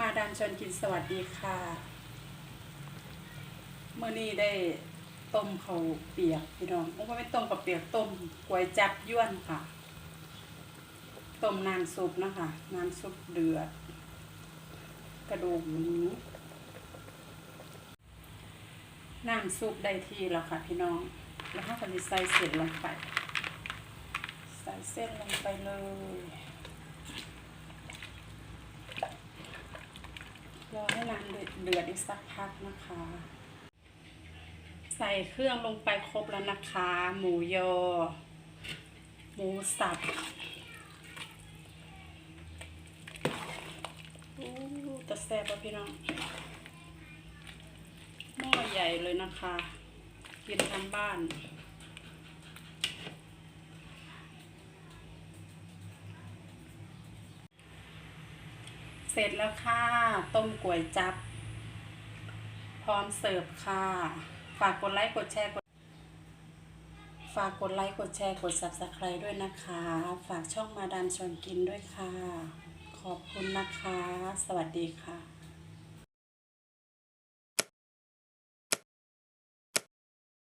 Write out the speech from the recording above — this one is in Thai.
มาดามชนกินสวัสดีค่ะเมื่อนี้ได้ต้มเขาเปียกพี่น้องโอ้ไม่ต้มกับเปียกต้มกวยจับย้วนค่ะ ต้มน้ำซุปนะคะน้ำซุปเดือด กระดูกหมูน้ำซุปได้ที่แล้วค่ะ พี่น้องแล้วถ้าจะใส่เสร็จลงไป ใส่เส้นลงไปเลย รอให้น้ำ เดือดอีกสักพักนะคะ ใส่เครื่องลงไปครบแล้วนะคะ หมูยอ หมูสับอู้แตะแซ่บป่ะพี่น้องหม้อใหญ่เลยนะคะ กินทางบ้าน เสร็จแล้วค่ะ ต้มก๋วยจับ พร้อมเสิร์ฟค่ะ ฝากกดไลค์กดแชร์กด ฝากกดไลค์กดแชร์กด subscribe ด้วยนะคะ ฝากช่องมาดามชวนกินด้วยค่ะ ขอบคุณนะคะ สวัสดีค่ะ